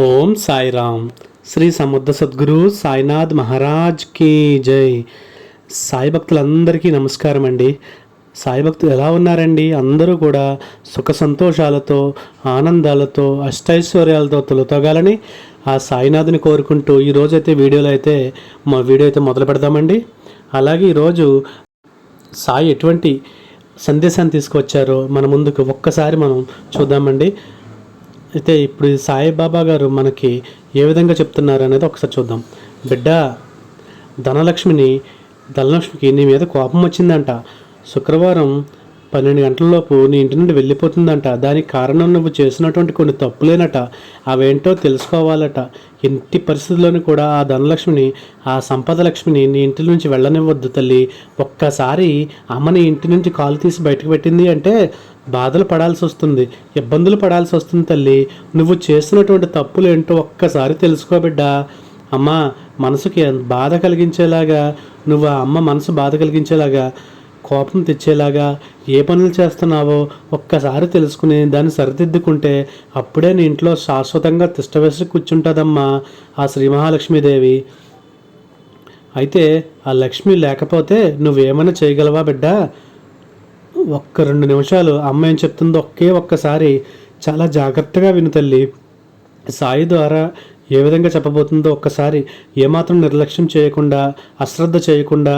ఓం సాయిరామ్. శ్రీ సముద్ర సద్గురు సాయినాథ్ మహారాజ్కి జై. సాయి భక్తులందరికీ నమస్కారం అండి. సాయి భక్తులు ఎలా ఉన్నారండి? అందరూ కూడా సుఖ సంతోషాలతో ఆనందాలతో అష్టైశ్వర్యాలతో తొలతోగాలని ఆ సాయినాథుని కోరుకుంటూ ఈరోజైతే వీడియోలో అయితే మా వీడియో అయితే మొదలు పెడదామండి. అలాగే ఈరోజు సాయి ఎటువంటి సందేశాన్ని తీసుకొచ్చారో మన ముందుకు ఒక్కసారి మనం చూద్దామండి. అయితే ఇప్పుడు సాయిబాబా గారు మనకి ఏ విధంగా చెప్తున్నారు అనేది ఒకసారి చూద్దాం. బిడ్డ ధనలక్ష్మిని ధనలక్ష్మికి నీ మీద కోపం వచ్చిందంట. శుక్రవారం పన్నెండు గంటలలోపు నీ ఇంటి నుండి వెళ్ళిపోతుందంట. దానికి కారణం నువ్వు చేసినటువంటి కొన్ని తప్పులేనట. అవేంటో తెలుసుకోవాలట. ఇంటి పరిస్థితుల్లోనూ కూడా ఆ ధనలక్ష్మిని ఆ సంపద లక్ష్మిని నీ ఇంటి నుంచి వెళ్ళనివ్వద్దు తల్లి. ఒక్కసారి అమ్మని ఇంటి నుంచి కాలు తీసి బయటకు పెట్టింది అంటే బాధలు పడాల్సి వస్తుంది. ఇబ్బందులు పడాల్సి వస్తుంది తల్లి. నువ్వు చేసినటువంటి తప్పులు ఏంటో ఒక్కసారి తెలుసుకోబిడ్డా అమ్మ మనసుకి బాధ కలిగించేలాగా నువ్వు ఆ అమ్మ మనసు బాధ కలిగించేలాగా కోపం తెచ్చేలాగా ఏ పనులు చేస్తున్నావో ఒక్కసారి తెలుసుకుని దాన్ని సరిదిద్దుకుంటే అప్పుడే నీ ఇంట్లో శాశ్వతంగా తిష్టవేసి కూర్చుంటుందమ్మా ఆ శ్రీ మహాలక్ష్మీదేవి. అయితే ఆ లక్ష్మి లేకపోతే నువ్వేమైనా చేయగలవా బిడ్డా? ఒక్క రెండు నిమిషాలు అమ్మ ఏం చెప్తుందో ఒకే ఒక్కసారి చాలా జాగ్రత్తగా విను తల్లి. సాయి ద్వారా ఏ విధంగా చెప్పబోతుందో ఒక్కసారి ఏమాత్రం నిర్లక్ష్యం చేయకుండా అశ్రద్ధ చేయకుండా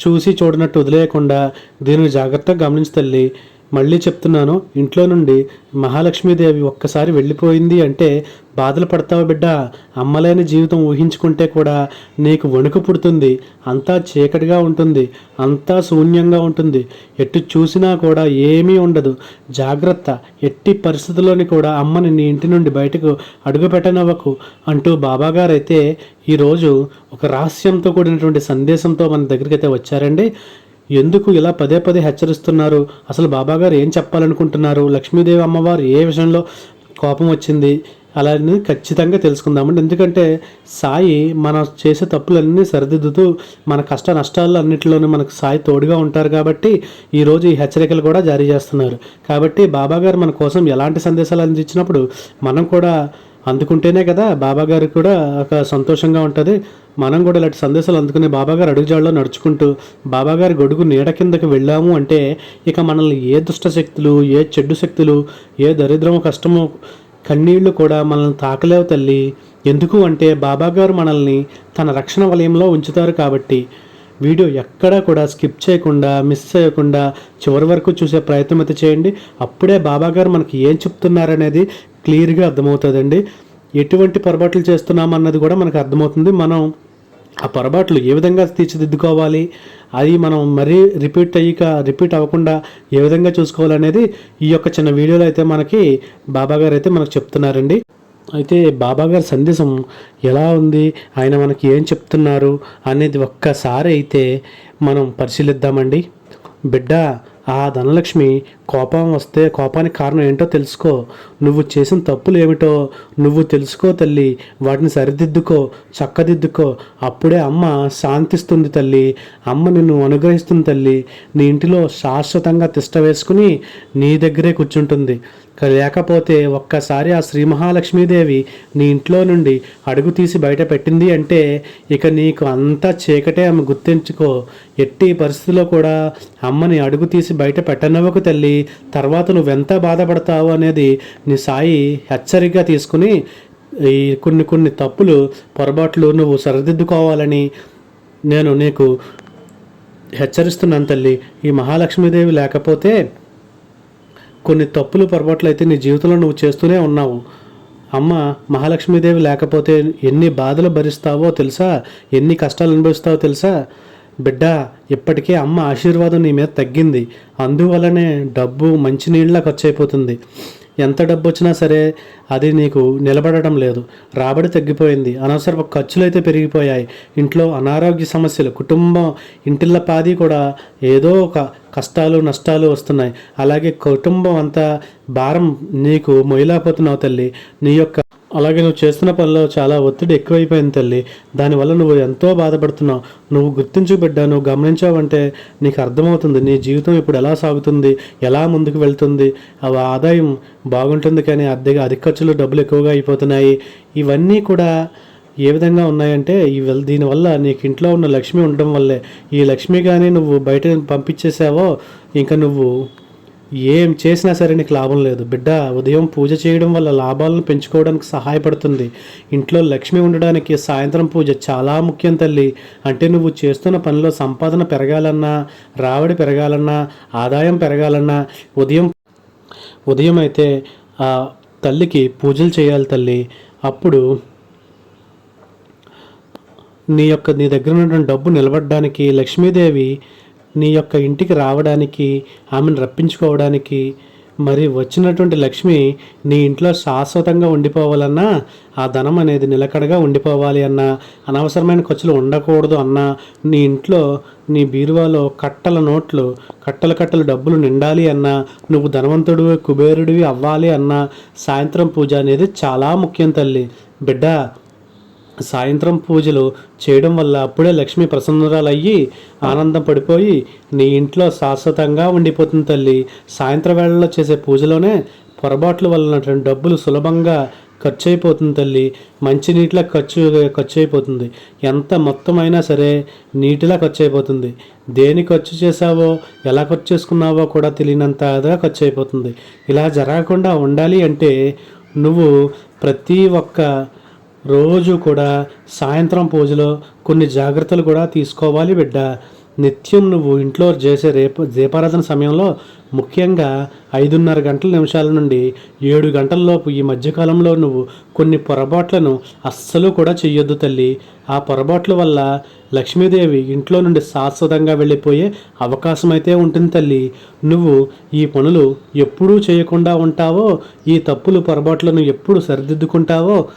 చూసి చూడనట్టు వదిలేయకుండా దీనిని జాగ్రత్తగా గమనించి తల్లి. మళ్ళీ చెప్తున్నాను ఇంట్లో నుండి మహాలక్ష్మీదేవి ఒక్కసారి వెళ్ళిపోయింది అంటే బాధలు పడతావు బిడ్డ. అమ్మలేని జీవితం ఊహించుకుంటే కూడా నీకు వణుకు పుడుతుంది. అంతా చీకటిగా ఉంటుంది. అంతా శూన్యంగా ఉంటుంది. ఎటు చూసినా కూడా ఏమీ ఉండదు. జాగ్రత్త. ఎట్టి పరిస్థితుల్లోని కూడా అమ్మని నీ ఇంటి నుండి బయటకు అడుగు పెట్టనవ్వకు అంటూ బాబాగారైతే ఈరోజు ఒక రహస్యంతో కూడినటువంటి సందేశంతో మన దగ్గరికి అయితే వచ్చారండి. ఎందుకు ఇలా పదే పదే హెచ్చరిస్తున్నారు? అసలు బాబాగారు ఏం చెప్పాలనుకుంటున్నారు? లక్ష్మీదేవి అమ్మవారు ఏ విషయంలో కోపం వచ్చింది? అలా ఖచ్చితంగా తెలుసుకుందామండి. ఎందుకంటే సాయి మనం చేసే తప్పులన్నీ సరిదిద్దుతూ మన కష్ట నష్టాలు అన్నింటిలోనూ మనకు సాయి తోడుగా ఉంటారు కాబట్టి ఈరోజు ఈ హెచ్చరికలు కూడా జారీ చేస్తున్నారు. కాబట్టి బాబాగారు మన కోసం ఎలాంటి సందేశాలు అందించినప్పుడు మనం కూడా అందుకుంటేనే కదా బాబాగారు కూడా ఒక సంతోషంగా ఉంటుంది. మనం కూడా ఇలాంటి సందేశాలు అందుకునే బాబాగారు అడుగుజాడలో నడుచుకుంటూ బాబాగారి గొడుగు నీడ కిందకి వెళ్ళాము అంటే ఇక మనల్ని ఏ దుష్ట శక్తులు ఏ చెడ్డు శక్తులు ఏ దరిద్రము కష్టము కన్నీళ్ళు కూడా మనల్ని తాకలేవు తల్లి. ఎందుకు అంటే బాబాగారు మనల్ని తన రక్షణ వలయంలో ఉంచుతారు కాబట్టి. వీడియో ఎక్కడా కూడా స్కిప్ చేయకుండా మిస్ చేయకుండా చివరి వరకు చూసే ప్రయత్నం అయితే చేయండి. అప్పుడే బాబాగారు మనకి ఏం చెప్తున్నారనేది క్లియర్గా అర్థమవుతుందండి. ఎటువంటి పొరపాట్లు చేస్తున్నామన్నది కూడా మనకు అర్థమవుతుంది. మనం ఆ పొరపాట్లు ఏ విధంగా తీర్చిదిద్దుకోవాలి? అది మనం మరీ రిపీట్ అయ్యిక రిపీట్ అవ్వకుండా ఏ విధంగా చూసుకోవాలనేది ఈ యొక్క చిన్న వీడియోలో అయితే మనకి బాబాగారు అయితే మనకు చెప్తున్నారండి. అయితే బాబా గారి సందేశం ఎలా ఉంది? ఆయన మనకి ఏం చెప్తున్నారు? అనేది ఒక్కసారి అయితే మనం పరిశీలిద్దామండి. బిడ్డ ఆ ధనలక్ష్మి కోపం వస్తే కోపానికి కారణం ఏంటో తెలుసుకో. నువ్వు చేసిన తప్పులు ఏమిటో నువ్వు తెలుసుకో తల్లి. వాటిని సరిదిద్దుకో చక్కదిద్దుకో. అప్పుడే అమ్మ శాంతిస్తుంది తల్లి. అమ్మ నిన్ను అనుగ్రహిస్తుంది తల్లి. నీ ఇంటిలో శాశ్వతంగా తిష్ట వేసుకుని నీ దగ్గరే కూర్చుంటుంది. లేకపోతే ఒక్కసారి ఆ శ్రీ మహాలక్ష్మీదేవి నీ ఇంట్లో నుండి అడుగు తీసి బయట పెట్టింది అంటే ఇక నీకు అంతా చీకటే ఆమె గుర్తించుకో. ఎట్టి పరిస్థితిలో కూడా అమ్మని అడుగు తీసి బయట పెట్టనవ్వకు తల్లి. తర్వాత నువ్వెంత బాధపడతావు అనేది నీ సాయి హెచ్చరికగా తీసుకుని ఈ కొన్ని కొన్ని తప్పులు పొరపాట్లు నువ్వు సరిదిద్దుకోవాలని నేను నీకు హెచ్చరిస్తున్నాను తల్లి. ఈ మహాలక్ష్మీదేవి లేకపోతే కొన్ని తప్పులు పొరపాట్లు అయితే నీ జీవితంలో నువ్వు చేస్తూనే ఉన్నావు. అమ్మ మహాలక్ష్మీదేవి లేకపోతే ఎన్ని బాధలు భరిస్తావో తెలుసా? ఎన్ని కష్టాలు అనుభవిస్తావో తెలుసా? బిడ్డ ఇప్పటికే అమ్మ ఆశీర్వాదం నీ మీద తగ్గింది. అందువలనే డబ్బు మంచినీళ్ళ ఖర్చు అయిపోతుంది. ఎంత డబ్బు వచ్చినా సరే అది నీకు నిలబడటం లేదు. రాబడి తగ్గిపోయింది. అనవసరపు ఖర్చులు అయితే పెరిగిపోయాయి. ఇంట్లో అనారోగ్య సమస్యలు కుటుంబం ఇంటిళ్ళ పాది కూడా ఏదో ఒక కష్టాలు నష్టాలు వస్తున్నాయి. అలాగే కుటుంబం అంతా భారం నీకు మొయిలాపోతున్నావు తల్లి. నీ యొక్క అలాగే నువ్వు చేస్తున్న పనిలో చాలా ఒత్తిడి ఎక్కువైపోయింది తల్లి. దానివల్ల నువ్వు ఎంతో బాధపడుతున్నావు. నువ్వు గుర్తించు బిడ్డ నువ్వు గమనించావంటే నీకు అర్థమవుతుంది. నీ జీవితం ఇప్పుడు ఎలా సాగుతుంది ఎలా ముందుకు వెళ్తుంది ఆ ఆదాయం బాగుంటుంది కానీ అద్దె అధిక ఖర్చులు డబ్బులు ఎక్కువగా అయిపోతున్నాయి. ఇవన్నీ కూడా ఏ విధంగా ఉన్నాయంటే ఈ దీనివల్ల నీకు ఇంట్లో ఉన్న లక్ష్మి ఉండడం వల్లే. ఈ లక్ష్మి కానీ నువ్వు బయట పంపించేసావో ఇంకా నువ్వు ఏం చేసినా సరే నీకు లాభం లేదు. బిడ్డ ఉదయం పూజ చేయడం వల్ల లాభాలను పెంచుకోవడానికి సహాయపడుతుంది. ఇంట్లో లక్ష్మి ఉండడానికి సాయంత్రం పూజ చాలా ముఖ్యం తల్లి. అంటే నువ్వు చేస్తున్న పనిలో సంపాదన పెరగాలన్నా రావడి పెరగాలన్నా ఆదాయం పెరగాలన్నా ఉదయం ఉదయం అయితే ఆ తల్లికి పూజలు చేయాలి తల్లి. అప్పుడు నీ యొక్క నీ దగ్గర ఉన్న డబ్బు నిలబడడానికి లక్ష్మీదేవి నీ యొక్క ఇంటికి రావడానికి ఆమెను రప్పించుకోవడానికి మరి వచ్చినటువంటి లక్ష్మి నీ ఇంట్లో శాశ్వతంగా ఉండిపోవాలన్నా ఆ ధనం అనేది నిలకడగా ఉండిపోవాలి అన్నా అనవసరమైన ఖర్చులు ఉండకూడదు అన్నా నీ ఇంట్లో నీ బీరువాలో కట్టల నోట్లు కట్టల కట్టలు డబ్బులు నిండాలి అన్నా నువ్వు ధనవంతుడు కుబేరుడివి అవ్వాలి అన్నా సాయంత్రం పూజ అనేది చాలా ముఖ్యం తల్లి. బిడ్డ సాయంత్రం పూజలు చేయడం వల్ల అప్పుడే లక్ష్మి ప్రసన్నురాలయ్యి ఆనందం పడిపోయి నీ ఇంట్లో శాశ్వతంగా ఉండిపోతుంది తల్లి. సాయంత్రం వేళలో చేసే పూజలోనే పొరపాట్ల వలన డబ్బులు సులభంగా ఖర్చు అయిపోతుంది తల్లి. మంచి నీటిలా ఖర్చు ఖర్చు అయిపోతుంది ఎంత మొత్తం అయినా సరే నీటిలా ఖర్చు అయిపోతుంది దేని ఖర్చు చేసావో ఎలా ఖర్చు చేసుకున్నావో కూడా తెలియనంతగా ఖర్చు అయిపోతుంది ఇలా జరగకుండా ఉండాలి అంటే నువ్వు ప్రతి ఒక్క రోజు కూడా సాయంత్రం పూజలో కొన్ని జాగ్రత్తలు కూడా తీసుకోవాలి బిడ్డ. నిత్యం నువ్వు ఇంట్లో చేసే రేపు దీపారాధన సమయంలో ముఖ్యంగా ఐదున్నర గంటల నిమిషాల నుండి ఏడు గంటలలోపు ఈ మధ్యకాలంలో నువ్వు కొన్ని పొరపాట్లను అస్సలు కూడా చెయ్యొద్దు తల్లి. ఆ పొరపాట్ల వల్ల లక్ష్మీదేవి ఇంట్లో నుండి శాశ్వతంగా వెళ్ళిపోయే అవకాశం అయితే ఉంటుంది తల్లి. నువ్వు ఈ పనులు ఎప్పుడూ చేయకుండా ఉంటావో ఈ తప్పులు పొరపాట్లను ఎప్పుడు సరిదిద్దుకుంటావో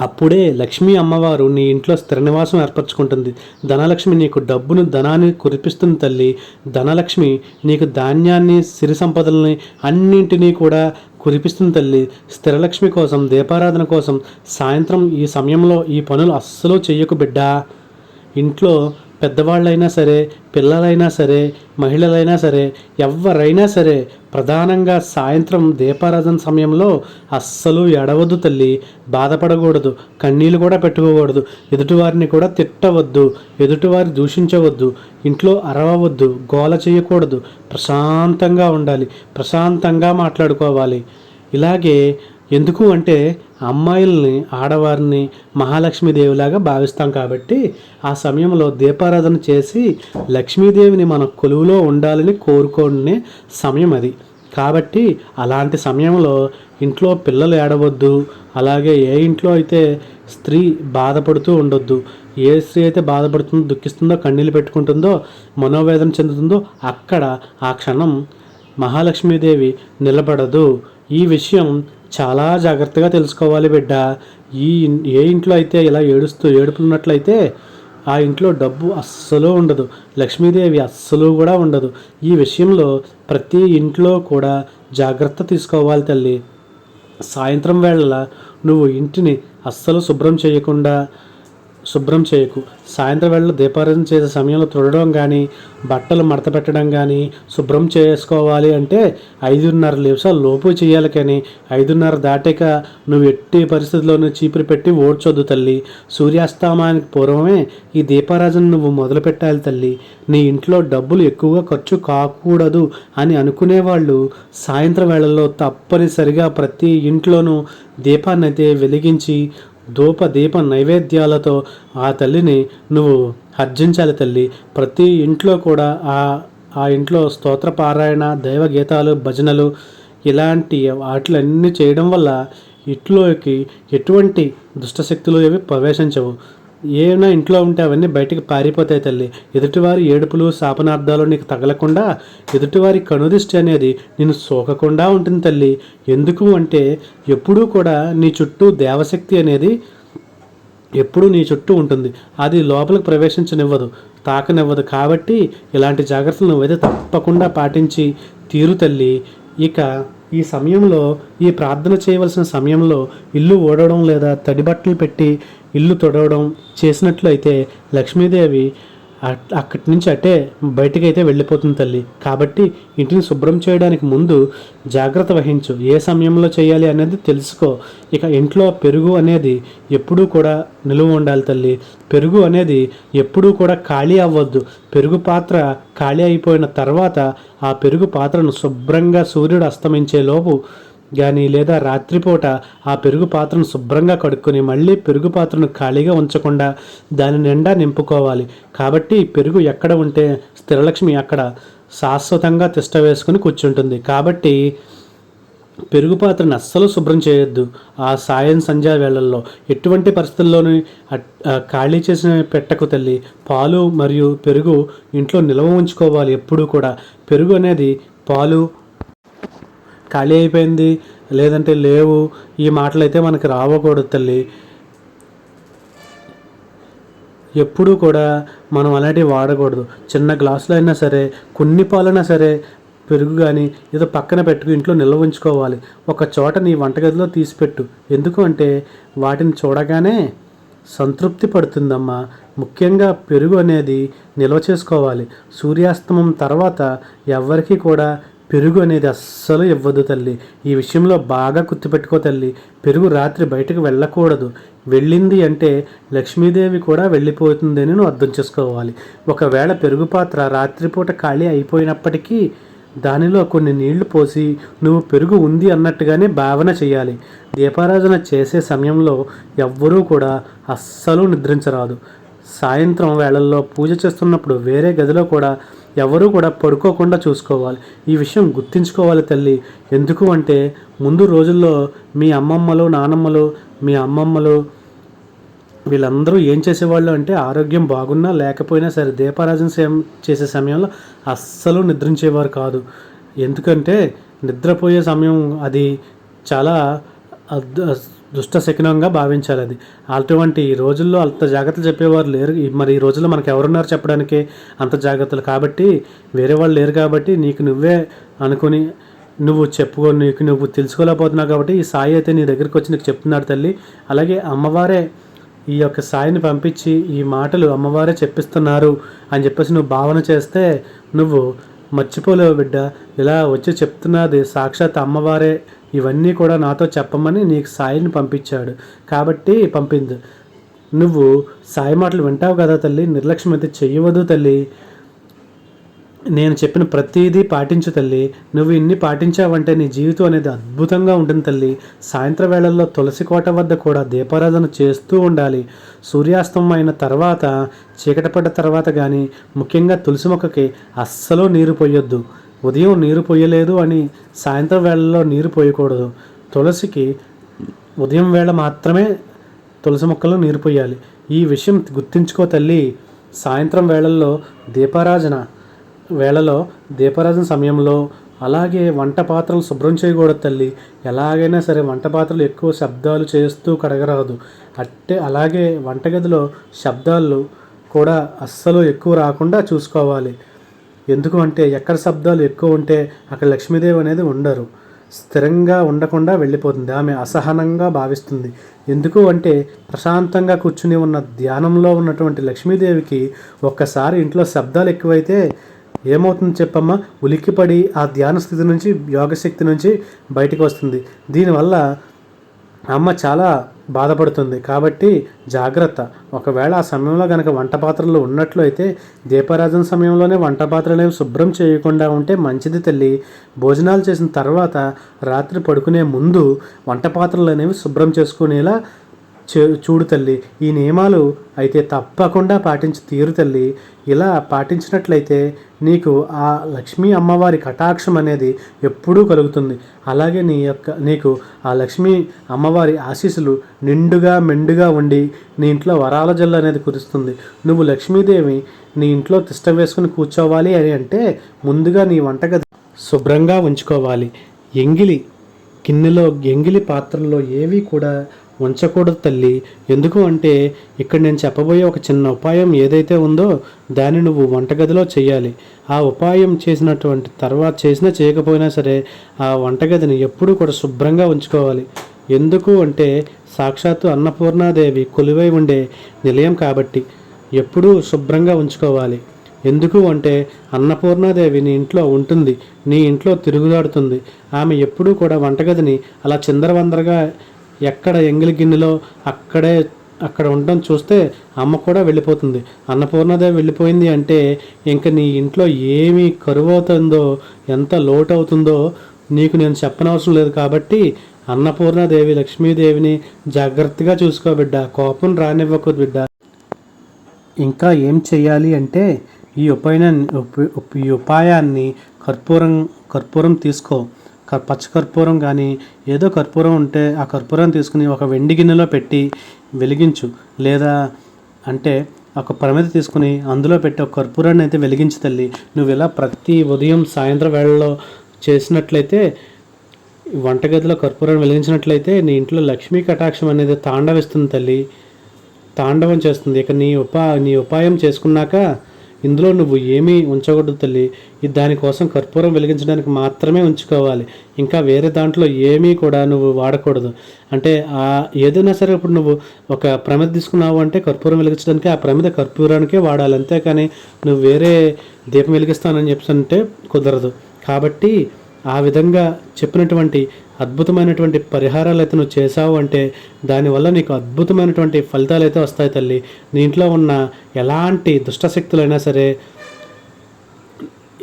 అప్పుడే లక్ష్మీ అమ్మవారు నీ ఇంట్లో స్థిర నివాసం ఏర్పరచుకుంటుంది. ధనలక్ష్మి నీకు డబ్బును ధనాన్ని కురిపిస్తుంది తల్లి. ధనలక్ష్మి నీకు ధాన్యాన్ని సిరి సంపదలని అన్నింటినీ కూడా కురిపిస్తుంది తల్లి. స్థిరలక్ష్మి కోసం దీపారాధన కోసం సాయంత్రం ఈ సమయంలో ఈ పనులు అస్సలు చెయ్యకు బిడ్డా. ఇంట్లో పెద్దవాళ్ళైనా సరే పిల్లలైనా సరే మహిళలైనా సరే ఎవరైనా సరే ప్రధానంగా సాయంత్రం దీపారాధన సమయంలో అస్సలు ఎడవద్దు తల్లి బాధపడకూడదు కన్నీళ్ళు కూడా పెట్టుకోకూడదు ఎదుటివారిని కూడా తిట్టవద్దు ఎదుటివారి దూషించవద్దు ఇంట్లో అరవవద్దు గోల చేయకూడదు ప్రశాంతంగా ఉండాలి ప్రశాంతంగా మాట్లాడుకోవాలి. ఇలాగే ఎందుకు అంటే అమ్మాయిల్ని ఆడవారిని మహాలక్ష్మీదేవిలాగా భావిస్తాం కాబట్టి ఆ సమయంలో దీపారాధన చేసి లక్ష్మీదేవిని మన కొలువులో ఉండాలని కోరుకునే సమయం అది. కాబట్టి అలాంటి సమయంలో ఇంట్లో పిల్లలు ఏడవద్దు అలాగే ఏ ఇంట్లో అయితే స్త్రీ బాధపడుతూ ఉండొద్దు ఏ స్త్రీ అయితే బాధపడుతుందో దుఃఖిస్తుందో కన్నీళ్ళు పెట్టుకుంటుందో మనోవేదన చెందుతుందో అక్కడ ఆ క్షణం మహాలక్ష్మీదేవి నిలబడదు. ఈ విషయం చాలా జాగ్రత్తగా తెలుసుకోవాలి బిడ్డ. ఈ ఏ ఇంట్లో అయితే ఇలా ఏడుస్తూ ఏడుపున్నట్లయితే ఆ ఇంట్లో డబ్బు అస్సలు ఉండదు. లక్ష్మీదేవి అస్సలు కూడా ఉండదు. ఈ విషయంలో ప్రతి ఇంట్లో కూడా జాగ్రత్త తీసుకోవాలి తల్లి. సాయంత్రం వేళ నువ్వు ఇంటిని అస్సలు శుభ్రం చేయకుండా శుభ్రం చేయకు. సాయంత్రం వేళ దీపారాధన చేసే సమయంలో తుడడం కానీ బట్టలు మడత పెట్టడం కానీ శుభ్రం చేసుకోవాలి అంటే ఐదున్నర నిమిషాలు లోపు చేయాలి కానీ ఐదున్నర దాటాక నువ్వు ఎట్టి పరిస్థితుల్లోనూ చీపురు పెట్టి ఓడ్చొద్దు తల్లి. సూర్యాస్తమానికి పూర్వమే ఈ దీపారాజన నువ్వు మొదలు పెట్టాలి తల్లి. నీ ఇంట్లో డబ్బులు ఎక్కువగా ఖర్చు కాకూడదు అని అనుకునేవాళ్ళు సాయంత్రం వేళల్లో తప్పనిసరిగా ప్రతి ఇంట్లోనూ దీపాన్ని అయితే వెలిగించి ధూప దీప నైవేద్యాలతో ఆ తల్లిని నువ్వు హర్జించాలి తల్లి. ప్రతి ఇంట్లో కూడా ఆ ఆ ఇంట్లో స్తోత్ర పారాయణ దైవ గీతాలు భజనలు ఇలాంటి వాటిలన్నీ చేయడం వల్ల ఇంట్లోకి ఎటువంటి దుష్టశక్తులు ఏవి ప్రవేశించవు. ఏమైనా ఇంట్లో ఉంటే అవన్నీ బయటికి పారిపోతాయి తల్లి. ఎదుటివారి ఏడుపులు శాపనార్థాలు నీకు తగలకుండా ఎదుటివారి కనుదిష్టి అనేది నేను సోకకుండా ఉంటుంది తల్లి. ఎందుకు అంటే ఎప్పుడూ కూడా నీ చుట్టూ దేవశక్తి అనేది ఎప్పుడూ నీ చుట్టూ ఉంటుంది. అది లోపలికి ప్రవేశించనివ్వదు తాకనివ్వదు కాబట్టి ఇలాంటి జాగ్రత్తలు నువ్వైతే తప్పకుండా పాటించి తీరు తల్లి. ఇక ఈ సమయంలో ఈ ప్రార్థన చేయవలసిన సమయంలో ఇల్లు ఓడవడం లేదా తడి బట్టలు పెట్టి ఇల్లు తొడవడం చేసినట్లయితే లక్ష్మీదేవి అట్- అక్కడి నుంచి అటే బయటకైతే వెళ్ళిపోతుంది తల్లి. కాబట్టి ఇంటిని శుభ్రం చేయడానికి ముందు జాగ్రత్త వహించు. ఏ సమయంలో చేయాలి అనేది తెలుసుకో. ఇక ఇంట్లో పెరుగు అనేది ఎప్పుడూ కూడా నిలువ ఉండాలి తల్లి. పెరుగు అనేది ఎప్పుడూ కూడా ఖాళీ అవ్వద్దు. పెరుగు పాత్ర ఖాళీ అయిపోయిన తర్వాత ఆ పెరుగు పాత్రను శుభ్రంగా సూర్యుడు అస్తమించేలోపు కానీ లేదా రాత్రిపూట ఆ పెరుగు పాత్రను శుభ్రంగా కడుక్కొని మళ్ళీ పెరుగు పాత్రను ఖాళీగా ఉంచకుండా దాని నిండా నింపుకోవాలి. కాబట్టి పెరుగు ఎక్కడ ఉంటే స్థిరలక్ష్మి అక్కడ శాశ్వతంగా తిష్ట వేసుకుని కూర్చుంటుంది. కాబట్టి పెరుగు పాత్రను అస్సలు శుభ్రం చేయొద్దు. ఆ సాయం సంధ్యా వేళల్లో ఎటువంటి పరిస్థితుల్లోనూ ఖాళీ చేసిన పెట్టకు తల్లి పాలు మరియు పెరుగు ఇంట్లో నిల్వ ఉంచుకోవాలి ఎప్పుడూ కూడా. పెరుగు అనేది పాలు ఖాళీ అయిపోయింది లేదంటే లేవు. ఈ మాటలు అయితే మనకి రావకూడదు తల్లి. ఎప్పుడూ కూడా మనం అలాంటివి వాడకూడదు. చిన్న గ్లాసులో అయినా సరే కొన్ని పాలైనా సరే పెరుగు కానీ ఏదో పక్కన పెట్టుకు ఇంట్లో నిల్వ ఉంచుకోవాలి. ఒక చోట నీ వంటగదిలో తీసిపెట్టు ఎందుకు అంటే వాటిని చూడగానే సంతృప్తి పడుతుందమ్మా. ముఖ్యంగా పెరుగు అనేది నిల్వ చేసుకోవాలి. సూర్యాస్తమం తర్వాత ఎవ్వరికీ కూడా పెరుగు అనేది అస్సలు ఇవ్వదు తల్లి. ఈ విషయంలో బాగా గుర్తుపెట్టుకో తల్లి. పెరుగు రాత్రి బయటకు వెళ్ళకూడదు. వెళ్ళింది అంటే లక్ష్మీదేవి కూడా వెళ్ళిపోతుందని నువ్వు అర్థం చేసుకోవాలి. ఒకవేళ పెరుగు పాత్ర రాత్రిపూట ఖాళీ అయిపోయినప్పటికీ దానిలో కొన్ని నీళ్ళు పోసి నువ్వు పెరుగు ఉంది అన్నట్టుగానే భావన చేయాలి. దీపారాధన చేసే సమయంలో ఎవ్వరూ కూడా అస్సలు నిద్రించరాదు. సాయంత్రం వేళల్లో పూజ చేస్తున్నప్పుడు వేరే గదిలో కూడా ఎవరూ కూడా పడుకోకుండా చూసుకోవాలి. ఈ విషయం గుర్తుంచుకోవాలి తల్లి. ఎందుకు అంటే ముందు రోజుల్లో మీ అమ్మమ్మలు నానమ్మలు మీ అమ్మమ్మలు వీళ్ళందరూ ఏం చేసేవాళ్ళు అంటే ఆరోగ్యం బాగున్నా లేకపోయినా సరే దీపారాజన సేమ్ చేసే సమయంలో అస్సలు నిద్రించేవారు కాదు. ఎందుకంటే నిద్రపోయే సమయం అది చాలా అద్- దుష్ట శకునంగా భావించాలి అది. అటువంటి ఈ రోజుల్లో అంత జాగ్రత్తలు చెప్పేవారు లేరు. మరి ఈ రోజుల్లో మనకు ఎవరున్నారు చెప్పడానికి అంత జాగ్రత్తలు. కాబట్టి వేరే వాళ్ళు లేరు కాబట్టి నీకు నువ్వే అనుకుని నువ్వు చెప్పుకో నీకు నువ్వు తెలుసుకోలేకపోతున్నావు కాబట్టి ఈ సాయి అయితే నీ దగ్గరికి వచ్చి నీకు చెప్తున్నాడు తల్లి. అలాగే అమ్మవారే ఈ యొక్క సాయిని పంపించి ఈ మాటలు అమ్మవారే చెప్పిస్తున్నారు అని చెప్పేసి నువ్వు భావన చేస్తే నువ్వు మర్చిపోలేవు బిడ్డ. ఇలా వచ్చి చెప్తున్నది సాక్షాత్ అమ్మవారే ఇవన్నీ కూడా నాతో చెప్పమని నీకు సాయిని పంపించాడు. కాబట్టి పంపింది. నువ్వు సాయి మాటలు వింటావు కదా తల్లి నిర్లక్ష్యం అయితే చెయ్యవద్దు తల్లి. నేను చెప్పిన ప్రతిదీ పాటించు తల్లి. నువ్వు ఇన్ని పాటించావంటే నీ జీవితం అనేది అద్భుతంగా ఉంటుంది తల్లి. సాయంత్రం వేళల్లో తులసి కోట వద్ద కూడా దీపారాధన చేస్తూ ఉండాలి. సూర్యాస్తమయం అయిన తర్వాత చీకటి పడ్డ తర్వాత కానీ ముఖ్యంగా తులసి మొక్కకి అస్సలు నీరు పోయొద్దు. ఉదయం నీరు పోయలేదు అని సాయంత్రం వేళల్లో నీరు పోయకూడదు. తులసికి ఉదయం వేళ మాత్రమే తులసి మొక్కలు నీరు పోయాలి. ఈ విషయం గుర్తుంచుకో తల్లి. సాయంత్రం వేళల్లో దీపారాజన వేళలో దీపారాజన సమయంలో అలాగే వంట పాత్రలు శుభ్రం చేయకూడదు తల్లి. ఎలాగైనా సరే వంట పాత్రలు ఎక్కువ శబ్దాలు చేస్తూ కడగరాదు. అట్టే అలాగే వంటగదిలో శబ్దాలు కూడా అస్సలు ఎక్కువ రాకుండా చూసుకోవాలి. ఎందుకు అంటే ఎక్కడ శబ్దాలు ఎక్కువ ఉంటే అక్కడ లక్ష్మీదేవి అనేది ఉండరు. స్థిరంగా ఉండకుండా వెళ్ళిపోతుంది. ఆమె అసహనంగా భావిస్తుంది. ఎందుకు అంటే ప్రశాంతంగా కూర్చుని ఉన్న ధ్యానంలో ఉన్నటువంటి లక్ష్మీదేవికి ఒక్కసారి ఇంట్లో శబ్దాలు ఎక్కువైతే ఏమవుతుంది చెప్పమ్మా? ఉలిక్కిపడి ఆ ధ్యాన స్థితి నుంచి యోగశక్తి నుంచి బయటకు వస్తుంది. దీనివల్ల అమ్మ చాలా బాధపడుతుంది. కాబట్టి జాగ్రత్త. ఒకవేళ ఆ సమయంలో కనుక వంట పాత్రలు ఉన్నట్లు అయితే దీపారాధన సమయంలోనే వంట పాత్రలు అనేవి శుభ్రం చేయకుండా ఉంటే మంచిది తల్లి. భోజనాలు చేసిన తర్వాత రాత్రి పడుకునే ముందు వంట పాత్రలు అనేవి శుభ్రం చేసుకునేలా చూడు తల్లి ఈ నియమాలు అయితే తప్పకుండా పాటించి తీరు తల్లి. ఇలా పాటించినట్లయితే నీకు ఆ లక్ష్మీ అమ్మవారి కటాక్షం అనేది ఎప్పుడూ కలుగుతుంది. అలాగే నీ యొక్క నీకు ఆ లక్ష్మీ అమ్మవారి ఆశీస్సులు నిండుగా మెండుగా ఉండి నీ ఇంట్లో వరాల జల్లు అనేది కురుస్తుంది. నువ్వు లక్ష్మీదేవి నీ ఇంట్లో తిష్ట వేసుకుని కూర్చోవాలి అని అంటే ముందుగా నీ వంటగది శుభ్రంగా ఉంచుకోవాలి. ఎంగిలి గిన్నెలో ఎంగిలి పాత్రల్లో ఏవి కూడా ఉంచకూడదు తల్లి. ఎందుకు అంటే ఇక్కడ నేను చెప్పబోయే ఒక చిన్న ఉపాయం ఏదైతే ఉందో దాన్ని నువ్వు వంటగదిలో చేయాలి ఆ ఉపాయం చేసినటువంటి తర్వాత చేసినా చేయకపోయినా సరే ఆ వంటగదిని ఎప్పుడూ కూడా శుభ్రంగా ఉంచుకోవాలి. ఎందుకు అంటే సాక్షాత్తు అన్నపూర్ణాదేవి కొలువై ఉండే నిలయం కాబట్టి ఎప్పుడూ శుభ్రంగా ఉంచుకోవాలి. ఎందుకు అంటే అన్నపూర్ణాదేవి నీ ఇంట్లో ఉంటుంది నీ ఇంట్లో తిరుగులాడుతుంది. ఆమె ఎప్పుడూ కూడా వంటగదిని అలా చిందరవందరగా ఎక్కడ ఎంగిలి గిన్నెలో అక్కడే అక్కడ ఉండడం చూస్తే అమ్మ కూడా వెళ్ళిపోతుంది. అన్నపూర్ణదేవి వెళ్ళిపోయింది అంటే ఇంక నీ ఇంట్లో ఏమి కరువు అవుతుందో ఎంత లోటు అవుతుందో నీకు నేను చెప్పనవసరం లేదు కాబట్టి అన్నపూర్ణదేవి లక్ష్మీదేవిని జాగ్రత్తగా చూసుకో బిడ్డ. కోపం రానివ్వకు బిడ్డ. ఇంకా ఏం చేయాలి అంటే ఈ ఉపాయం ఈ ఉపాయాన్ని కర్పూరం కర్పూరం తీసుకో. పచ్చకర్పూరం కర్పూరం కానీ ఏదో కర్పూరం ఉంటే ఆ కర్పూరం తీసుకుని ఒక వెండి గిన్నెలో పెట్టి వెలిగించు. లేదా అంటే ఒక ప్రమిద తీసుకుని అందులో పెట్టి ఒక కర్పూరాన్ని అయితే వెలిగించు తల్లి. నువ్వు ఇలా ప్రతి ఉదయం సాయంత్రం వేళలో చేసినట్లయితే వంటగదిలో కర్పూరం వెలిగించినట్లయితే నీ ఇంట్లో లక్ష్మీ కటాక్షం అనేది తాండవిస్తుంది తల్లి. తాండవం చేస్తుంది. ఇక నీ ఉపా నీ ఉపాయం చేసుకున్నాక ఇందులో నువ్వు ఏమీ ఉంచకూడదు తల్లి. ఇది దానికోసం కర్పూరం వెలిగించడానికి మాత్రమే ఉంచుకోవాలి. ఇంకా వేరే దాంట్లో ఏమీ కూడా నువ్వు వాడకూడదు. అంటే ఆ ఏదైనా సరే ఇప్పుడు నువ్వు ఒక ప్రమిద తీసుకున్నావు అంటే కర్పూరం వెలిగించడానికి ఆ ప్రమిద కర్పూరానికే వాడాలి. అంతేకాని నువ్వు వేరే దీపం వెలిగిస్తానని చెప్పి అంటే కుదరదు. కాబట్టి ఆ విధంగా చెప్పినటువంటి అద్భుతమైనటువంటి పరిహారాలు అయితే నువ్వు చేసావు అంటే దానివల్ల నీకు అద్భుతమైనటువంటి ఫలితాలు అయితే వస్తాయి తల్లి. నీ ఇంట్లో ఉన్న ఎలాంటి దుష్టశక్తులైనా సరే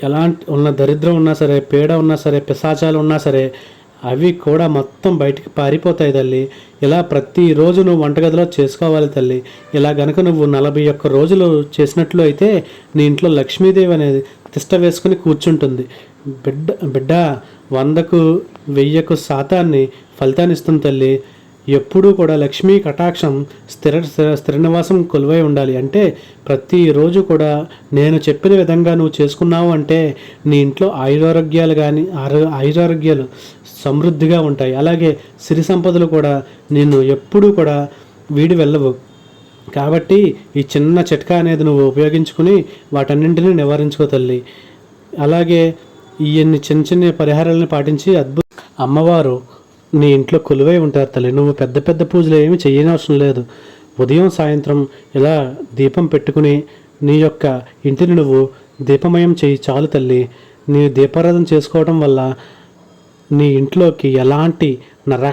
ఎలాంటి ఉన్న దరిద్రం ఉన్నా సరే పేడ ఉన్నా సరే పిశాచాలు ఉన్నా సరే అవి కూడా మొత్తం బయటికి పారిపోతాయి తల్లి. ఇలా ప్రతిరోజు నువ్వు వంటగదిలో చేసుకోవాలి తల్లి. ఇలా గనక నువ్వు నలభై ఒక్క రోజులు చేసినట్లు అయితే నీ ఇంట్లో లక్ష్మీదేవి అనేది తిష్ట వేసుకుని కూర్చుంటుంది. బిడ్డ బిడ్డ వందకు వెయ్యకు శాతాన్ని ఫలితాన్ని ఇస్తుంది తల్లి. ఎప్పుడూ కూడా లక్ష్మీ కటాక్షం స్థిర స్థిర స్థిర నివాసం కొలువై ఉండాలి. అంటే ప్రతిరోజు కూడా నేను చెప్పిన విధంగా నువ్వు చేసుకున్నావు అంటే నీ ఇంట్లో ఆయురారోగ్యాలు కానీ ఆరో ఆయురారోగ్యాలు సమృద్ధిగా ఉంటాయి. అలాగే సిరి సంపదలు కూడా నిన్ను ఎప్పుడూ కూడా వీడి వెళ్ళవు. కాబట్టి ఈ చిన్న చిట్కా అనేది నువ్వు ఉపయోగించుకుని వాటన్నింటినీ నివారించుకో తల్లి. అలాగే ఇవన్నీ చిన్న చిన్న పరిహారాలను పాటించి అద్భుత అమ్మవారు నీ ఇంట్లో కొలువై ఉంటారు తల్లి. నువ్వు పెద్ద పెద్ద పూజలు ఏమి చేయనవసరం లేదు. ఉదయం సాయంత్రం ఇలా దీపం పెట్టుకుని నీ యొక్క ఇంటిని నువ్వు దీపమయం చేయి చాలు తల్లి. నీ దీపారాధన చేసుకోవడం వల్ల నీ ఇంట్లోకి ఎలాంటి నర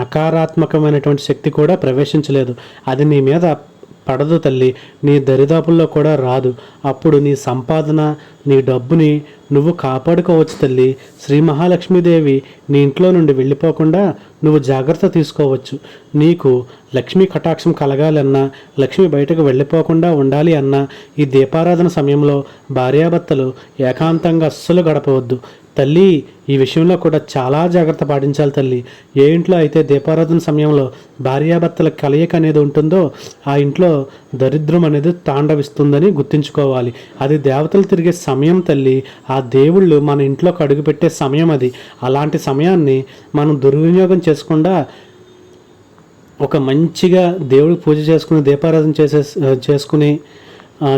నకారాత్మకమైనటువంటి శక్తి కూడా ప్రవేశించలేదు. అది నీ మీద పడదు తల్లి. నీ దరిదాపుల్లో కూడా రాదు. అప్పుడు నీ సంపాదన నీ డబ్బుని నువ్వు కాపాడుకోవచ్చు తల్లి. శ్రీ మహాలక్ష్మీదేవి నీ ఇంట్లో నుండి వెళ్ళిపోకుండా నువ్వు జాగ్రత్త తీసుకోవచ్చు. నీకు లక్ష్మీ కటాక్షం కలగాలన్నా లక్ష్మి బయటకు వెళ్ళిపోకుండా ఉండాలి అన్నా ఈ దీపారాధన సమయంలో భార్యాభర్తలు ఏకాంతంగా అస్సలు గడపవద్దు. తల్లి ఈ విషయంలో కూడా చాలా జాగ్రత్త పాటించాలి తల్లి. ఏ ఇంట్లో అయితే దీపారాధన సమయంలో భార్యాభర్తల కలయిక అనేది ఉంటుందో ఆ ఇంట్లో దరిద్రం అనేది తాండవిస్తుందని గుర్తుంచుకోవాలి. అది దేవతలు తిరిగే సమయం తల్లి. ఆ దేవుళ్ళు మన ఇంట్లోకి అడుగుపెట్టే సమయం అది. అలాంటి సమయాన్ని మనం దుర్వినియోగం చేసుకుండా ఒక మంచిగా దేవుడికి పూజ చేసుకుని దీపారాధన చేసే చేసుకుని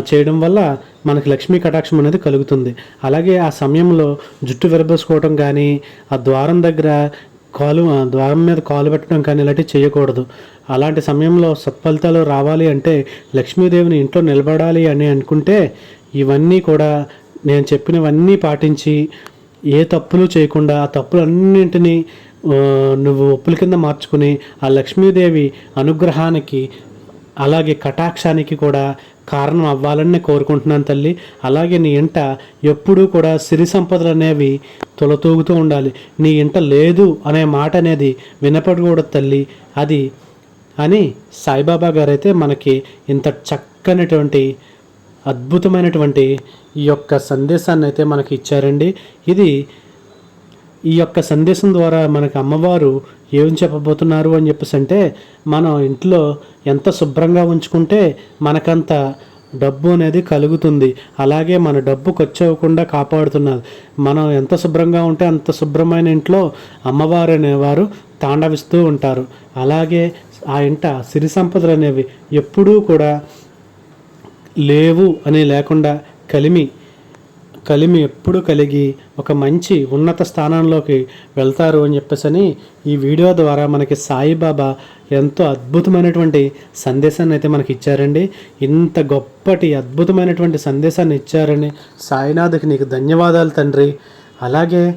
చేయడం వల్ల మనకి లక్ష్మీ కటాక్షం అనేది కలుగుతుంది. అలాగే ఆ సమయంలో జుట్టు విరబోసుకోవడం కానీ ఆ ద్వారం దగ్గర కాలు ఆ ద్వారం మీద కాలు పెట్టడం కానీ ఇలాంటివి చేయకూడదు. అలాంటి సమయంలో సత్ఫలితాలు రావాలి అంటే లక్ష్మీదేవిని ఇంట్లో నిలబడాలి అని అనుకుంటే ఇవన్నీ కూడా నేను చెప్పినవన్నీ పాటించి ఏ తప్పులు చేయకుండా ఆ తప్పులన్నింటినీ నువ్వు ఒప్పుల కింద మార్చుకుని ఆ లక్ష్మీదేవి అనుగ్రహానికి అలాగే కటాక్షానికి కూడా కారణం అవ్వాలని కోరుకుంటున్నాను తల్లి. అలాగే నీ ఇంట ఎప్పుడూ కూడా సిరి సంపదలు అనేవి తొలతూగుతూ ఉండాలి. నీ ఇంట లేదు అనే మాట అనేది వినపడకూడదు తల్లి. అది అని సాయిబాబా గారైతే మనకి ఇంత చక్కనటువంటి అద్భుతమైనటువంటి ఈ యొక్క సందేశాన్ని అయితే మనకి ఇచ్చారండి ఇది ఈ యొక్క సందేశం ద్వారా మనకి అమ్మవారు ఏం చెప్పబోతున్నారు అని చెప్పేసి అంటే మనం ఇంట్లో ఎంత శుభ్రంగా ఉంచుకుంటే మనకంత డబ్బు అనేది కలుగుతుంది. అలాగే మన డబ్బు ఖర్చు అవ్వకుండా కాపాడుతున్నారు. మనం ఎంత శుభ్రంగా ఉంటే అంత శుభ్రమైన ఇంట్లో అమ్మవారు అనేవారు తాండవిస్తూ ఉంటారు. అలాగే ఆ ఇంట సిరి సంపదలు అనేవి ఎప్పుడూ కూడా లేవు అని లేకుండా కలిమి కలిమి ఎప్పుడు కలిగి ఒక మంచి ఉన్నత స్థానంలోకి వెళ్తారు అని చెప్పేసి అని ఈ వీడియో ద్వారా మనకి సాయిబాబా ఎంతో అద్భుతమైనటువంటి సందేశాన్ని అయితే మనకి ఇచ్చారండి. ఇంత గొప్పటి అద్భుతమైనటువంటి సందేశాన్ని ఇచ్చారని సాయినాథ్కి నీకు ధన్యవాదాలు తండ్రి. అలాగే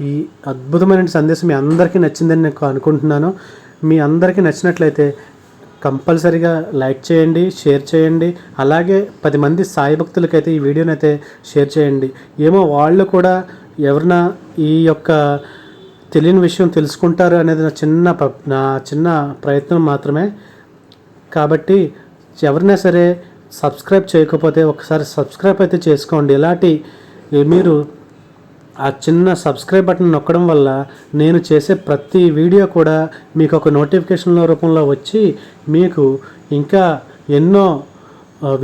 ఈ అద్భుతమైన సందేశం మీ అందరికీ నచ్చిందని నేను అనుకుంటున్నాను. మీ అందరికీ నచ్చినట్లయితే కంపల్సరిగా లైక్ చేయండి షేర్ చేయండి. అలాగే పది మంది సాయి భక్తులకైతే ఈ వీడియోని అయితే షేర్ చేయండి. ఏమో వాళ్ళు కూడా ఎవరన్నా ఈ యొక్క తెలియని విషయం తెలుసుకుంటారు అనేది నా చిన్న నా చిన్న ప్రయత్నం మాత్రమే. కాబట్టి ఎవరైనా సరే సబ్స్క్రైబ్ చేయకపోతే ఒకసారి సబ్స్క్రైబ్ అయితే చేసుకోండి. ఇలాంటి మీరు ఆ చిన్న సబ్స్క్రైబ్ బటన్ నొక్కడం వల్ల నేను చేసే ప్రతి వీడియో కూడా మీకు ఒక నోటిఫికేషన్ల రూపంలో వచ్చి మీకు ఇంకా ఎన్నో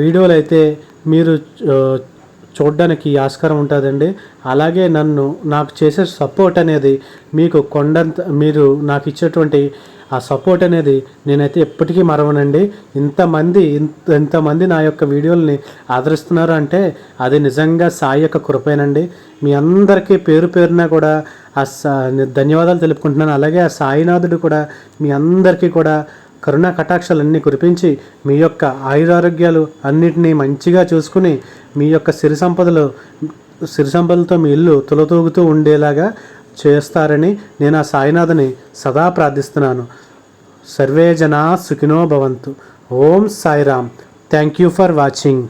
వీడియోలు అయితే మీరు చూడడానికి ఆస్కారం ఉంటుందండి. అలాగే నన్ను నాకు చేసే సపోర్ట్ అనేది మీకు కొండంత మీరు నాకు ఇచ్చేటువంటి ఆ సపోర్ట్ అనేది నేనైతే ఎప్పటికీ మరవనండి. ఇంతమంది ఇంత ఇంతమంది నా యొక్క వీడియోల్ని ఆదరిస్తున్నారు అంటే అది నిజంగా సాయి యొక్క కృపేనండి. మీ అందరికీ పేరు పేరున కూడా ఆ సా ధన్యవాదాలు తెలుపుకుంటున్నాను. అలాగే ఆ సాయినాథుడు కూడా మీ అందరికీ కూడా కరుణా కటాక్షాలన్నీ కురిపించి మీ యొక్క ఆయురారోగ్యాలు అన్నిటినీ మంచిగా చూసుకుని మీ యొక్క సిరి సంపదలు సిరి సంపదలతో మీ ఇల్లు తులతూగుతూ ఉండేలాగా చేస్తారని నేను ఆ సాయినాథుని సదా ప్రార్థిస్తున్నాను. సర్వే జనా సుఖినో భవంతు. ఓం Sairam. Thank you for watching